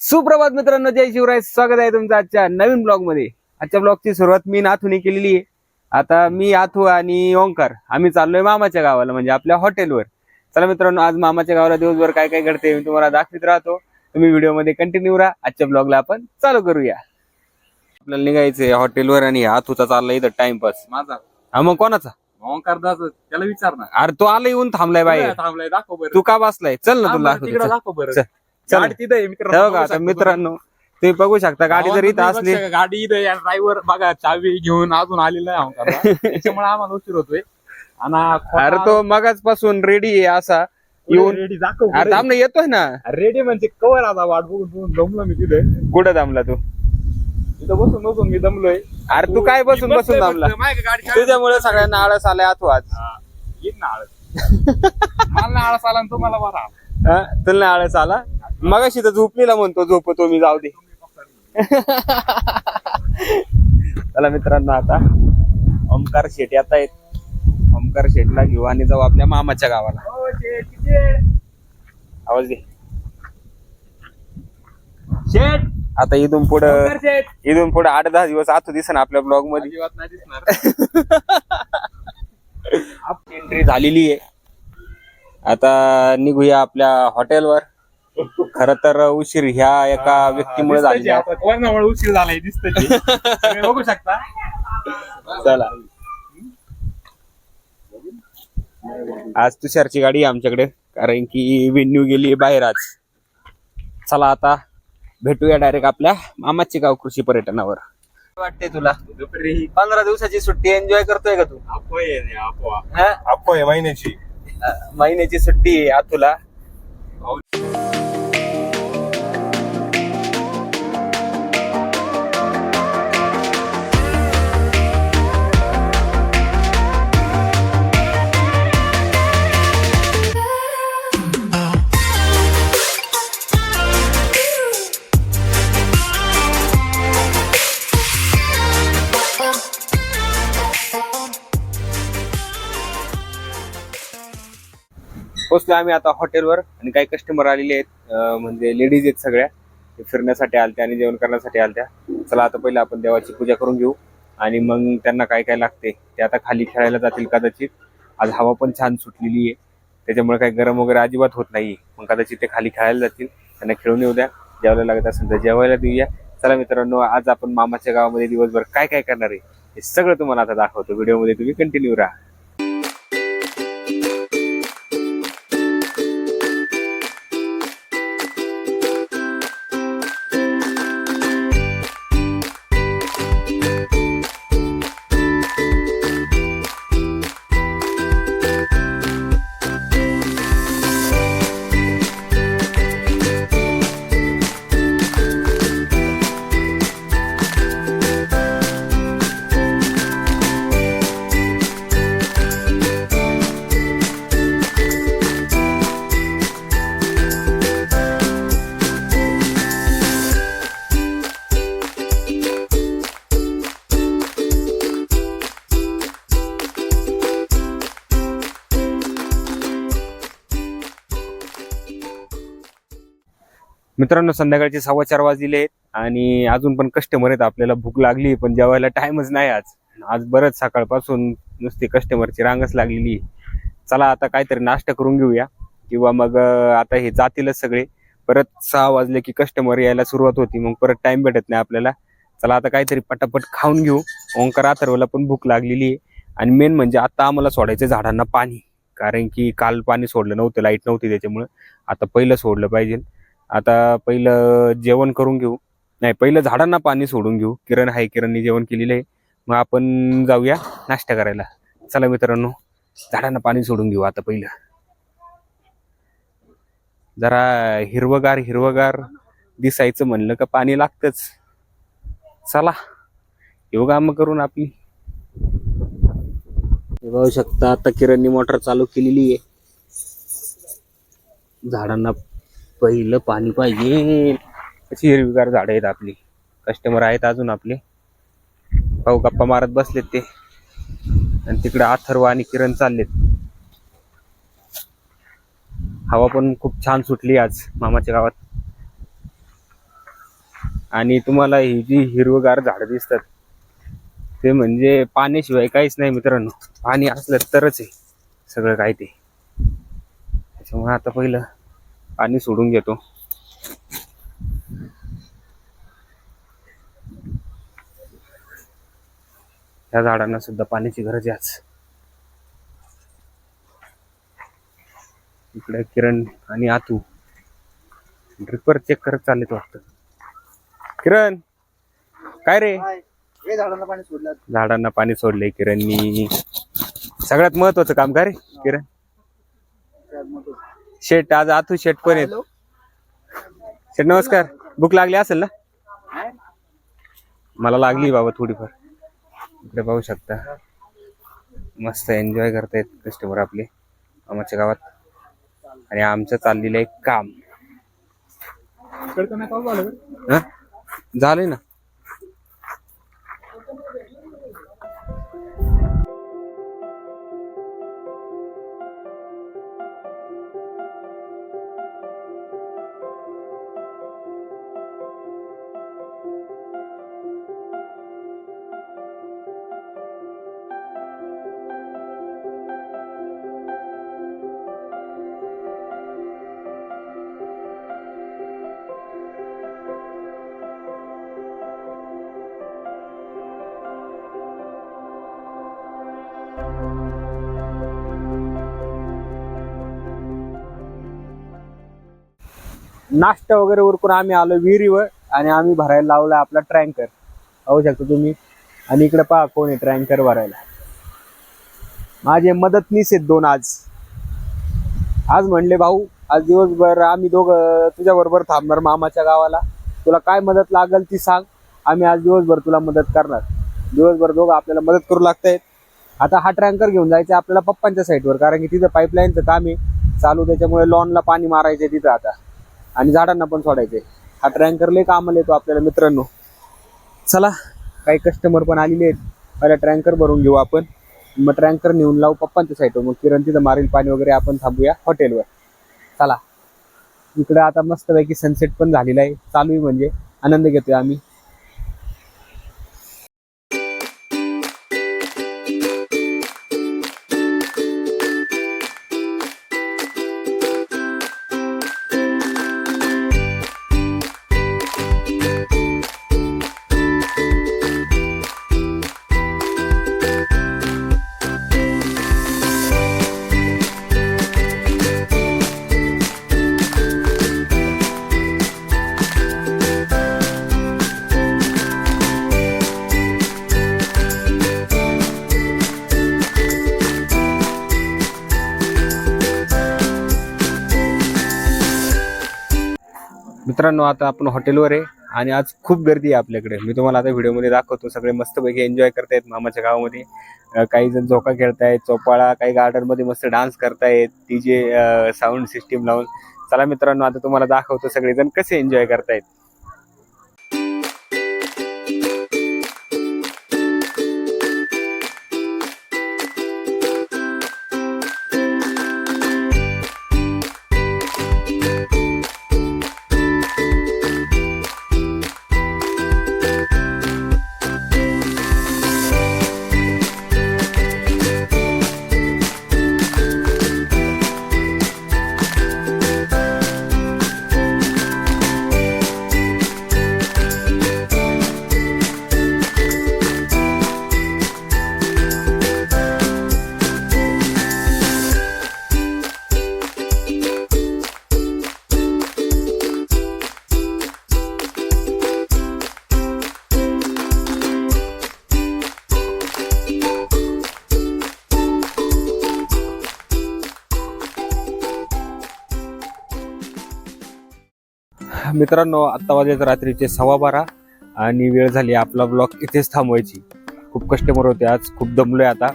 सुप्रभात मित्रांनो जय शिवराय. स्वागत आहे तुमचं आजच्या नवीन ब्लॉगमध्ये आजच्या ब्लॉगची सुरुवात मी नाथुने केलेली आहे. आता मी आथू आणि ओंकार. आम्ही चाललोय मामाच्या गावाला म्हणजे आपल्या हॉटेलवर. चला मित्रांनो आज मामाच्या गावाला दिवसभर काय काय घडते मी तुम्हाला दाखवित राहतो. तुम्ही व्हिडिओमध्ये कंटिन्यू राहा. आजच्या ब्लॉगला आपण चालू करूया. आपल्याला निघायचंय हॉटेलवर आणि आथूचा चाललाय इथं टाइमपास. माझा? हा मग कोणाचा? ओंकार दास त्याला विचार ना. अरे तो आला येऊन थांबलाय बाहेर. थांबलाय दाखव बरं. तू का बसलाय? चल ना तुला तिकडं. दाखव बरं. चल. गाडी तिथं आहे मित्रांनो बघा आता मित्रांनो तुम्ही बघू शकता गाडी जर इथं असली गाडी इथं ड्रायव्हर बघा चावी घेऊन अजून आलेला आहे. त्याच्यामुळे आम्हाला उशीर होतोय. आणि अरे तो मगाच पासून रेडी आहे असा. येऊन रेडी दाखव अरे थांब ना येतोय ना. रेडी म्हणजे कवर आता वाट बघून बघून दमलो मी तिथे. कुठं थांबला तू? तिथं बसून बसून मी दमलोय. अरे तू काय बसून बसून थांबला तुझ्यामुळे सगळ्यांना आळस आलाय आज. येईन ना आळस. मला ना आळस आला आणि तुम्हाला बरा? तुला नाही आळस आला? मगाशी तर झोपलेला म्हणतो झोपतो मी जाऊ दे. चला मित्रांनो आता ओमकार शेट येत आहेत. ओमकार शेटला घेऊ आणि जाऊ आपल्या मामाच्या गावाला? आवाज दे. शेठ, आता इथून पुढं. इथून पुढे आठ दहा दिवस आतो दिसन आपल्या ब्लॉगमध्ये. एंट्री झालेली आहे. आता निघूया आपल्या हॉटेलवर खर तर उशीर ह्या एका व्यक्तीमुळे झालेला उशीर झालाय दिसत बघू शकता. चला. आज तुषारची गाडी आहे आमच्याकडे कारण की वेन्यू गेली बाहेर आज. चला आता भेटूया डायरेक्ट आपल्या मामाचे गाव कृषी पर्यटनावर. वाटते तुला? दुपारी. पंधरा दिवसाची सुट्टी एन्जॉय करतोय का तू? हा? अप्पो आहे महिन्याची. अं, महिन्याची सुट्टी आहे आज पोहोचलो आम्ही आता हॉटेलवर आणि काही कस्टमर आलेले आहेत म्हणजे लेडीज आहेत सगळ्या. ते फिरण्यासाठी आलत्या आणि जेवण करण्यासाठी आलत्या. चला आता पहिलं आपण देवाची पूजा करून घेऊ. आणि मग त्यांना काय काय लागते ते आता खाली खेळायला जातील कदाचित. आज हवा पण छान सुटलेली आहे. त्याच्यामुळे काही गरम वगैरे अजिबात होत नाही मग कदाचित ते खाली खेळायला जातील. त्यांना खेळून येऊ द्या. जेवायला लागत असेल तर जेवायला देऊया. चला मित्रांनो आज आपण मामाच्या गावामध्ये दिवसभर काय काय करणार आहे हे सगळं तुम्हाला आता दाखवतो. व्हिडिओमध्ये तुम्ही कंटिन्यू राहा. मित्रांनो संध्याकाळचे सव्वा चार वाजलेले आहेत आणि अजून पण कस्टमर आहेत. आपल्याला भूक लागली पण जेवायला टाइमच नाही आज. आज बरंच सकाळपासून नुसती कस्टमरची रांगच लागलेली आहे. चला आता काहीतरी नाश्ता करून घेऊया. किंवा मग आता हे जातीलच सगळे. परत सहा वाजले की कस्टमर यायला सुरुवात होती मग परत टाइम भेटत नाही आपल्याला. चला आता काहीतरी पटापट खाऊन घेऊ. ओंकार अथर्वला पण भूक लागलेली आहे. आणि मेन म्हणजे आता आम्हाला सोडायचं झाडांना पाणी. कारण की काल पाणी सोडलं नव्हतं लाइट नव्हती त्याच्यामुळं. आता पहिलं सोडलं पाहिजे. आता पहिलं जेवण करून घेऊ. नाही पहिलं झाडांना पाणी सोडून घेऊ. किरण आहे किरणनी जेवण केलेलं आहे. मग आपण जाऊया नाश्ता करायला. चला मित्रांनो झाडांना पाणी सोडून घेऊ आता पहिलं. जरा हिरवगार हिरवगार दिसायचं म्हणलं का पाणी लागतच. चला येऊ काम करून आपली? हे बघू शकता आता किरणनी मोटर चालू केलेली आहे. झाडांना पहिलं पाणी पाहिजे. अशी हिरवीगार झाडं आहेत आपली. कस्टमर आहेत अजून आपले. भाऊ गप्पा मारत बसलेत ते. आणि तिकडे अथर्व आणि किरण चाललेत. हवा पण खूप छान सुटली आज मामाच्या गावात. आणि तुम्हाला ही जी हिरवगार झाडं दिसतात ते म्हणजे पाण्याशिवाय काहीच नाही मित्रांनो. पाणी असलं तरच आहे सगळं काय ते. त्याच्यामुळे आता पहिलं पाणी सोडून घेतो. या झाडांना सुद्धा पाण्याची गरज आहे आज. इकडे किरण आणि आतू. ड्रिपर चेक करत चाललेत वाटतं. किरण काय रे? झाडांना पाणी सोडलं. झाडांना पाणी सोडले किरणनी. सगळ्यात महत्वाचं काम का रे किरण? शेट आज आतू शेट पण आहेत. शेट नमस्कार. भूक लागली असेल ना? मला लागली बाबा थोडीफार. इकडे पाहू शकता. मस्त एन्जॉय करतायत कस्टमर आपले. आमच्या गावात. आणि आमचं चाललेलं आहे काम? हा? झालंय ना. नाश्ता वगैरे उरकून आम्ही आलो विहिरीवर आणि आम्ही भरायला लावला आपला ट्रँकर. पाहू शकता तुम्ही. आणि इकडे पहा कोण आहे ट्रँकर भरायला. माझे मदतनीस आहेत दोन आज. आज म्हणले भाऊ आज दिवसभर आम्ही दोघं तुझ्या बरोबर थांबणार मामाच्या गावाला. तुला काय मदत लागेल ती सांग. आम्ही आज दिवसभर तुला मदत करणार. दिवसभर दोघं आपल्याला मदत करू लागतायत. आता हा ट्रँकर घेऊन जायचं आपल्याला पप्पांच्या साईडवर कारण की तिथं पाईपलाईनचं काम आहे चालू त्याच्यामुळे लॉनला पाणी मारायचं तिथं आता. आणि झाडांना पण सोडायचे हा ट्रँकर लय कामाला येतो आपल्याला मित्रांनो. चला काही कस्टमर पण आलेले आहेत. पहिला ट्रँकर भरून घेऊ आपण. मग ट्रँकर नेऊन लावू पप्पांच्या साईडवर मग किरण तिथं मारील पाणी वगैरे आपण थांबूया हॉटेलवर चला. इकडे आता मस्तपैकी सनसेट पण झालेला आहे. चालू आहे म्हणजे. आनंद घेतोय आम्ही. मित्रांनो आता आपण हॉटेलवर आहे आणि आज खूप गर्दी आहे आपल्याकडे. मी तुम्हाला आता व्हिडिओमध्ये दाखवतो सगळे मस्तपैकी एन्जॉय करतायत मामाच्या गावामध्ये. काही जण झोका खेळतायत चोपाळा काही गार्डनमध्ये मस्त डान्स करतायत ती जे साऊंड सिस्टीम लावून. चला मित्रांनो आता तुम्हाला दाखवतो सगळेजण कसे एन्जॉय करतायत. मित्रांनो आत्ता वाजायचं रात्रीचे सव्वा बारा आणि वेळ झाली आपला ब्लॉग इथेच थांबवायची. खूप कस्टमर होते आज खूप दमलोय आता.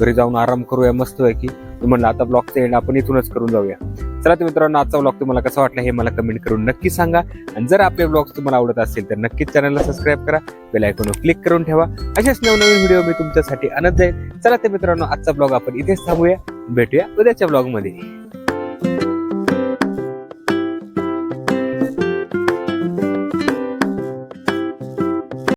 घरी जाऊन आराम करूया मस्त पैकी. मी म्हणलं आता ब्लॉगचं एंड आपण इथूनच करून जाऊया. चला तर मित्रांनो आजचा ब्लॉग तुम्हाला कसा वाटला हे मला कमेंट करून नक्की सांगा. आणि जर आपले ब्लॉग्स तुम्हाला आवडत असेल तर नक्कीच चॅनलला सबस्क्राईब करा. बेल आयकॉनवर क्लिक करून ठेवा. अशाच नवनवीन व्हिडिओ मी तुमच्यासाठी आणत जाईल चला तर मित्रांनो आजचा ब्लॉग आपण इथेच थांबूया. भेटूया उद्याच्या ब्लॉगमध्ये